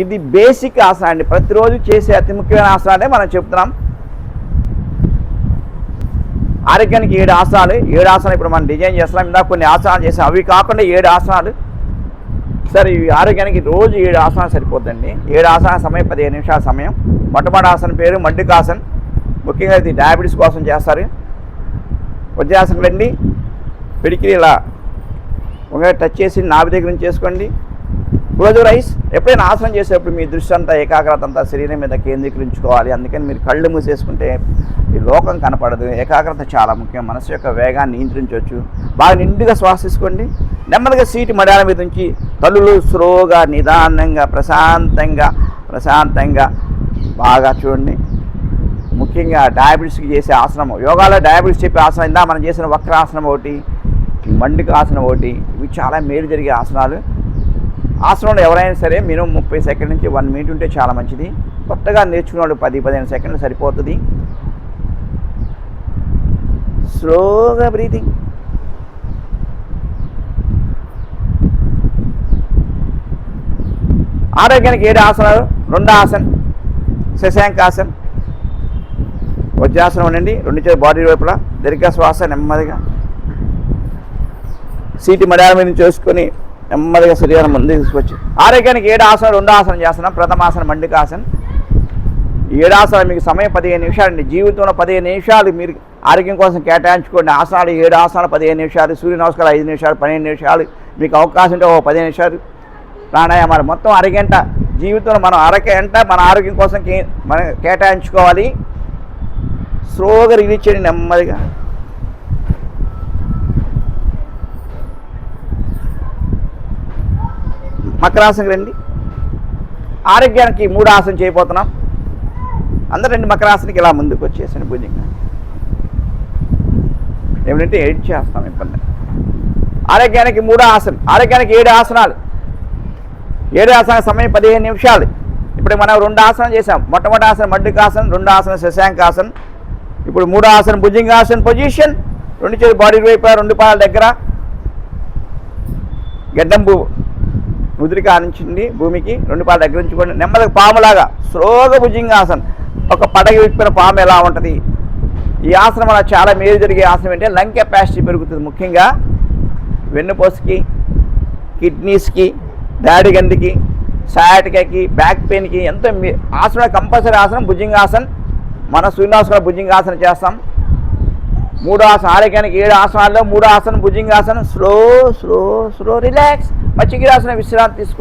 ఇది బేసిక్ ఆసనం అండి ప్రతిరోజు చేసే అతి ముఖ్యమైన ఆసనాన్ని అంటే మనం చెప్తున్నాం. ఆరోగ్యానికి ఏడు ఆసనాలు. ఏడు ఆసనాలు ఇప్పుడు మనం డిజైన్ చేస్తున్నాం. ఇందాక కొన్ని ఆసనాలు చేసాం. అవి కాకుండా ఏడు ఆసనాలు. సరే ఈ ఆరోగ్యానికి రోజు ఏడు ఆసనాలు సరిపోద్దండి ఏడు ఆసనాల సమయం పదిహేను నిమిషాల సమయం. మొట్టమొదటి ఆసనం పేరు మండుకాసన్. ముఖ్యంగా ఇది డయాబెటీస్ కోసం చేస్తారు. వజ్రాసనం రండి పిడికిలి ఇలా. ఒక టచ్ చేసి నాభి దగ్గర నుంచి చేసుకోండి. రోజు రైస్ ఎప్పుడైనా ఆసనం చేసేటప్పుడు మీ దృష్టి అంతా ఏకాగ్రత అంతా శరీరం మీద కేంద్రీకరించుకోవాలి. అందుకని మీరు కళ్ళు మూసేసుకుంటే ఈ లోకం కనపడదు. ఏకాగ్రత చాలా ముఖ్యం. మనసు యొక్క వేగాన్ని నియంత్రించవచ్చు. బాగా నిండుగా శ్వాస తీసుకోండి. నెమ్మదిగా సీటు మడాల మీద ఉంచి కళ్ళు స్లోగా నిదానంగా ప్రశాంతంగా ప్రశాంతంగా బాగా చూడండి. ముఖ్యంగా డయాబెటీస్కి చేసే ఆసనం. యోగాలో డయాబెటీస్ చెప్పే ఆసనం ఇందా మనం చేసిన వక్రాసనం ఒకటి మండిక ఆసనం ఒకటి ఇవి చాలా మేలు జరిగే ఆసనాలు. ఆసనంలో ఎవరైనా సరే మినిమం ముప్పై సెకండ్ నుంచి వన్ మినిట్ ఉంటే చాలా మంచిది. కొత్తగా నేర్చుకున్నాడు పది పదిహేను సెకండ్లు సరిపోతుంది. స్లోగా బ్రీతింగ్. ఆరోగ్యానికి ఏడు ఆసనాలు? రెండు ఆసన్ శశాంకాసన్ వజ్రాసనం ఉండండి రెండు చేతి బాడీ వైపులా దీర్ఘ శ్వాస నెమ్మదిగా. సీటు మడాల మీద చేసుకొని నెమ్మదిగా శరీరం ముందు తీసుకొచ్చి. ఆరోగ్యానికి ఏడు ఆసనం రెండు ఆసనం చేస్తున్నాం. ప్రథమాసనం మండికాసనం ఈ ఏడు ఆసనాలు మీకు సమయం పదిహేను నిమిషాలు అండి. జీవితంలో పదిహేను నిమిషాలు మీరు ఆరోగ్యం కోసం కేటాయించుకోండి. ఆసనాలు ఏడు ఆసనాలు పదిహేను నిమిషాలు సూర్య నమస్కారం ఐదు నిమిషాలు పదిహేను నిమిషాలు. మీకు అవకాశం ఉంటే ఓ పదిహేను నిమిషాలు. ప్రాణాయామాలు మొత్తం అరగంట జీవితంలో మనం అరగంట మన ఆరోగ్యం కోసం మనం కేటాయించుకోవాలి. స్లోగా రిలీజ్ చేయండి నెమ్మదిగా. మకరాసనకి రండి. ఆరోగ్యానికి మూడు ఆసనం చేయబోతున్నాం. అందరూ రెండు మకరాసనకి ఇలా ముందుకు వచ్చేసాను భుజంగా. ఏమిటంటే ఎయిట్ చేస్తాం ఇబ్బంది. ఆరోగ్యానికి మూడు ఆసనం ఆరోగ్యానికి ఏడు ఆసనాలు. ఏడు ఆసన సమయం పదిహేను నిమిషాలు. ఇప్పుడు మనం రెండు ఆసనం చేసాం మొట్టమొదటి ఆసనం మడ్డికాసనం రెండు ఆసనం శశాంకాసనం ఇప్పుడు మూడు ఆసనం భుజంగాసన్ పొజిషన్. రెండు చేతి బాడీ వైపు రెండు పాదాల దగ్గర. గడ్డం భూ ముద్రిక భూమికి రెండు పాలు దగ్గర ఉంచుకోండి నెమ్మదిగా పాములాగా స్లోగా భుజంగాసన్ ఒక పడగ విప్పిన పాము ఎలా ఉంటుంది? ఈ ఆసనం వల్ల చాలా మేలు జరిగే ఆసనం ఏంటంటే లంగ్ కెపాసిటీ పెరుగుతుంది ముఖ్యంగా వెన్నుపోసుకి కిడ్నీస్కి దాడిగందికి సయాటికాకి బ్యాక్ పెయిన్కి ఎంతో ఆసనం కంపల్సరీ ఆసనం భుజంగాసన్ మన సూర్యనాసనం భుజింగాసనం చేస్తాం. మూడు ఆసనం ఆరోగ్యానికి ఏడు ఆసనాల్లో మూడు ఆసనం భుజంగాసనం స్లో స్లో స్లో రిలాక్స్. మచ్చిగిరాసన విశ్రాంతి తీసుకో